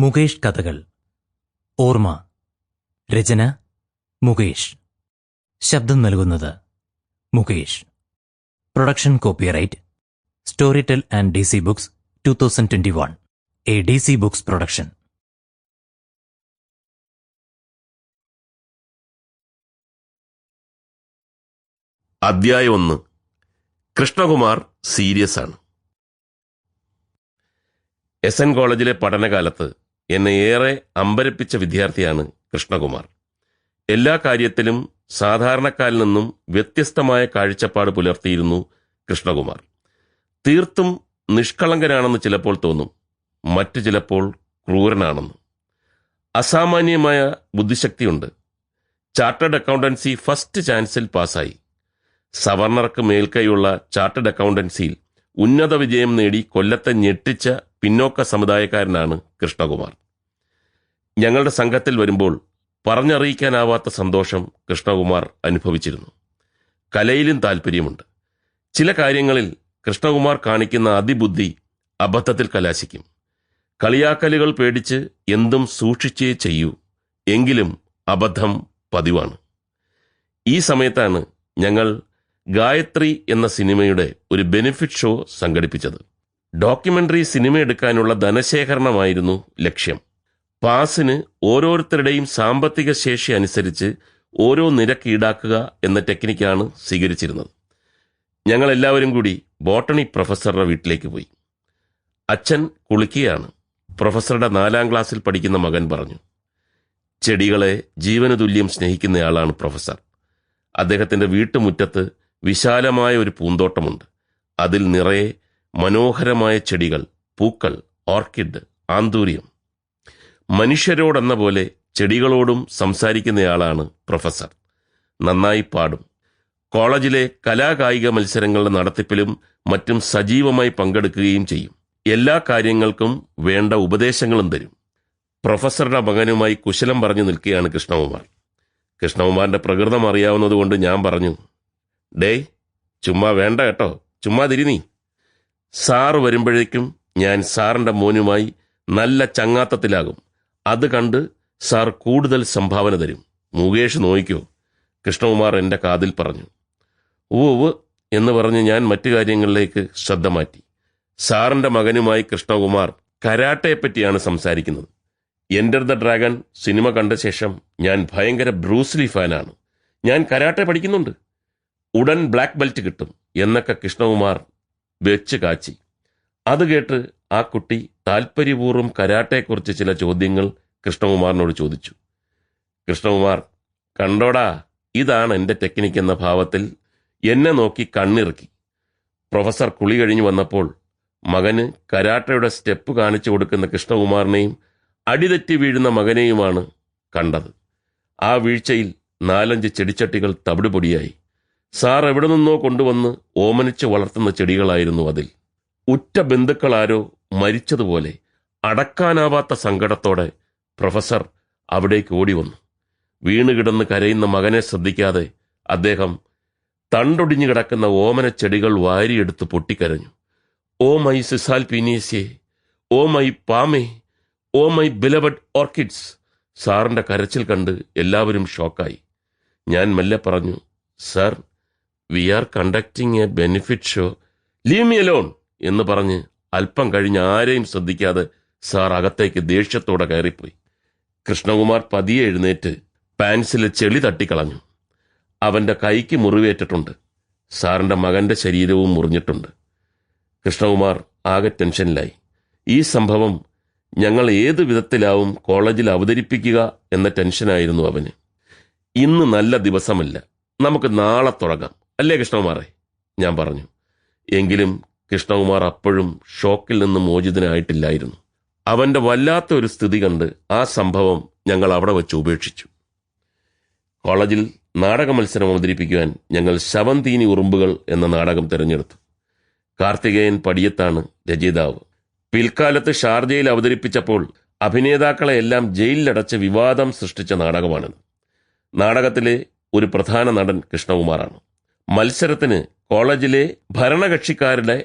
മുകേഷ് കഥകൾ. ഓർമ്മ. രചന. മുകേഷ്. ശബ്ദം നൽകുന്നത്. Mukesh. Production copyright. Story tell and D C books two thousand twenty one. A D C books production. അധ്യായം ഒന്ന്. കൃഷ്ണകുമാർ സീരിയസ് ആണ്. എസ് എൻ കോളേജിലെ പഠനകാലത്ത് എന്നെ ഏറെ അമ്പരപ്പിച്ച വിദ്യാർത്ഥിയാണ് കൃഷ്ണകുമാർ. എല്ലാ കാര്യത്തിലും സാധാരണക്കാരിൽ നിന്നും വ്യത്യസ്തമായ കാഴ്ചപ്പാട് പുലർത്തിയിരുന്നു കൃഷ്ണകുമാർ. തീർത്തും നിഷ്കളങ്കനാണെന്ന് ചിലപ്പോൾ തോന്നും മറ്റു ചിലപ്പോൾ ക്രൂരനാണെന്ന്. അസാമാന്യമായ ബുദ്ധിശക്തിയുണ്ട്. ചാർട്ടേഡ് അക്കൗണ്ടൻസി ഫസ്റ്റ് ചാൻസിൽ പാസ്സായി. സവർണർക്ക് മേൽക്കൈയുള്ള ചാർട്ടേഡ് അക്കൗണ്ടൻസിയിൽ ഉന്നത വിജയം നേടി കൊല്ലത്തെ ഞെട്ടിച്ച പിന്നോക്ക സമുദായക്കാരനാണ് കൃഷ്ണകുമാർ. ഞങ്ങളുടെ സംഘത്തിൽ വരുമ്പോൾ പറഞ്ഞറിയിക്കാനാവാത്ത സന്തോഷം കൃഷ്ണകുമാർ അനുഭവിച്ചിരുന്നു. കലയിലും താല്പര്യമുണ്ട് ചില കാര്യങ്ങളിൽ കൃഷ്ണകുമാർ കാണിക്കുന്ന അതിബുദ്ധി അബദ്ധത്തിൽ കലാശിക്കും. കളിയാക്കലുകൾ പേടിച്ച് എന്തും സൂക്ഷിച്ചേ ചെയ്യൂ. എങ്കിലും അബദ്ധം പതിവാണ്. ഈ സമയത്താണ് ഞങ്ങൾ ഗായത്രി എന്ന സിനിമയുടെ ഒരു ബെനിഫിറ്റ് ഷോ സംഘടിപ്പിച്ചത്. ഡോക്യുമെന്ററി സിനിമ എടുക്കാനുള്ള ധനശേഖരണമായിരുന്നു ലക്ഷ്യം. പാസിന് ഓരോരുത്തരുടെയും സാമ്പത്തിക ശേഷി അനുസരിച്ച് ഓരോ നിരക്ക് ഈടാക്കുക എന്ന ടെക്നിക്കാണ് സ്വീകരിച്ചിരുന്നത്. ഞങ്ങൾ എല്ലാവരും കൂടി ബോട്ടണി പ്രൊഫസറുടെ വീട്ടിലേക്ക് പോയി. അച്ഛൻ കുളിക്കുകയാണ്. പ്രൊഫസറുടെ നാലാം ക്ലാസ്സിൽ പഠിക്കുന്ന മകൻ പറഞ്ഞു ചെടികളെ ജീവന തുല്യം സ്നേഹിക്കുന്നയാളാണ് പ്രൊഫസർ. അദ്ദേഹത്തിന്റെ വീട്ടുമുറ്റത്ത് വിശാലമായ ഒരു പൂന്തോട്ടമുണ്ട്. അതിൽ നിറയെ മനോഹരമായ ചെടികൾ പൂക്കൾ ഓർക്കിഡ് ആന്തൂര്യം മനുഷ്യരോടെന്ന പോലെ ചെടികളോടും സംസാരിക്കുന്നയാളാണ് പ്രൊഫസർ. നന്നായി പാടും. കോളേജിലെ കലാകായിക മത്സരങ്ങളുടെ നടത്തിപ്പിലും മറ്റും സജീവമായി പങ്കെടുക്കുകയും ചെയ്യും. എല്ലാ കാര്യങ്ങൾക്കും വേണ്ട ഉപദേശങ്ങളും തരും. പ്രൊഫസറുടെ മകനുമായി കുശലം പറഞ്ഞു നിൽക്കുകയാണ് കൃഷ്ണകുമാർ. കൃഷ്ണകുമാറിന്റെ പ്രകൃതം അറിയാവുന്നതുകൊണ്ട് ഞാൻ പറഞ്ഞു ഡേ ചുമ്മാ വേണ്ട കേട്ടോ. ചുമ്മാ തിരിനീ. സാറ് വരുമ്പോഴേക്കും ഞാൻ സാറിന്റെ മോനുമായി നല്ല ചങ്ങാത്തത്തിലാകും. അത് കണ്ട് സാർ കൂടുതൽ സംഭാവന തരും. മുകേഷ് നോയിക്കോ. കൃഷ്ണകുമാർ എന്റെ കാതിൽ പറഞ്ഞു. ഉവ് എന്ന് പറഞ്ഞ് ഞാൻ മറ്റു കാര്യങ്ങളിലേക്ക് ശ്രദ്ധ മാറ്റി. സാറിന്റെ മകനുമായി കൃഷ്ണകുമാർ കരാട്ടയെപ്പറ്റിയാണ് സംസാരിക്കുന്നത്. എന്റർ ദ ഡ്രാഗൺ സിനിമ കണ്ട ശേഷം ഞാൻ ഭയങ്കര ബ്രൂസ്ലി ഫാനാണ്. ഞാൻ കരാട്ടെ പഠിക്കുന്നുണ്ട്. ഉടൻ ബ്ലാക്ക് ബെൽറ്റ് കിട്ടും എന്നൊക്കെ കൃഷ്ണകുമാർ വെച്ച് കാച്ചി. അത് കേട്ട് ആ കുട്ടി താൽപ്പര്യപൂർവം കരാട്ടെക്കുറിച്ച് ചില ചോദ്യങ്ങൾ കൃഷ്ണകുമാറിനോട് ചോദിച്ചു. കൃഷ്ണകുമാർ കണ്ടോടാ ഇതാണ് എന്റെ ടെക്നിക്ക് എന്ന ഭാവത്തിൽ എന്നെ നോക്കി കണ്ണിറുക്കി. പ്രൊഫസർ കുളി കഴിഞ്ഞു വന്നപ്പോൾ മകന് കരാട്ടയുടെ സ്റ്റെപ്പ് കാണിച്ചു കൊടുക്കുന്ന കൃഷ്ണകുമാറിനെയും അടിതെറ്റി വീഴുന്ന മകനെയുമാണ് കണ്ടത്. ആ വീഴ്ചയിൽ നാലഞ്ച് ചെടിച്ചട്ടികൾ തവിടുപൊടിയായി. സാർ എവിടെ നിന്നോ കൊണ്ടുവന്ന് ഓമനിച്ച് വളർത്തുന്ന ചെടികളായിരുന്നു അതിൽ. ഉറ്റ ബന്ധുക്കളാരോ മരിച്ചതുപോലെ അടക്കാനാവാത്ത സങ്കടത്തോടെ പ്രൊഫസർ അവിടേക്ക് ഓടി വന്നു വീണുകിടന്ന് കരയുന്ന മകനെ ശ്രദ്ധിക്കാതെ അദ്ദേഹം തണ്ടൊടിഞ്ഞു കിടക്കുന്ന ഓമന ചെടികൾ വാരിയെടുത്ത് പൊട്ടിക്കരഞ്ഞു. ഓ മൈ സിസാൽ പീനീസിയെ ഓ മൈ പാമേ ഓ മൈ ബിലവഡ് ഓർക്കിഡ്സ് സാറിന്റെ കരച്ചിൽ കണ്ട് എല്ലാവരും ഷോക്കായി. ഞാൻ മെല്ലെ പറഞ്ഞു sir we are conducting a benefit show leave me alone എന്ന് പറഞ്ഞ് അല്പം കഴിഞ്ഞ് ആരെയും ശ്രദ്ധിക്കാതെ സാർ അകത്തേക്ക് ദേഷ്യത്തോടെ കയറിപ്പോയി. കൃഷ്ണകുമാർ പതിയെ എഴുന്നേറ്റ് പാൻസിലെ ചെളി തട്ടിക്കളഞ്ഞു. അവന്റെ കൈക്ക് മുറിവേറ്റിട്ടുണ്ട്. സാറിന്റെ മകന്റെ ശരീരവും മുറിഞ്ഞിട്ടുണ്ട്. കൃഷ്ണകുമാർ ആകെ ടെൻഷനിലായി. ഈ സംഭവം ഞങ്ങൾ ഏത് വിധത്തിലാവും കോളേജിൽ അവതരിപ്പിക്കുക എന്ന ടെൻഷനായിരുന്നു അവന്. ഇന്ന് നല്ല ദിവസമല്ല. നമുക്ക് നാളെ തുടങ്ങാം. അല്ലേ കൃഷ്ണകുമാറെ? ഞാൻ പറഞ്ഞു. എങ്കിലും കൃഷ്ണകുമാർ അപ്പോഴും ഷോക്കിൽ നിന്ന് മോചിതനായിട്ടില്ലായിരുന്നു. അവന്റെ വല്ലാത്ത ഒരു സ്ഥിതി കണ്ട് ആ സംഭവം ഞങ്ങൾ അവിടെ വെച്ച് ഉപേക്ഷിച്ചു. കോളേജിൽ നാടക മത്സരം അവതരിപ്പിക്കുവാൻ ഞങ്ങൾ ശവന്തീനി ഉറുമ്പുകൾ എന്ന നാടകം തിരഞ്ഞെടുത്തു. കാർത്തികേയൻ പടിയത്താണ് രചയിതാവ്. പിൽക്കാലത്ത് ഷാർജയിൽ അവതരിപ്പിച്ചപ്പോൾ അഭിനേതാക്കളെ എല്ലാം ജയിലിലടച്ച് വിവാദം സൃഷ്ടിച്ച നാടകമാണിത്. നാടകത്തിലെ ഒരു പ്രധാന നടൻ കൃഷ്ണകുമാറാണ്. മത്സരത്തിന് കോളേജിലെ ഭരണകക്ഷിക്കാരുടെ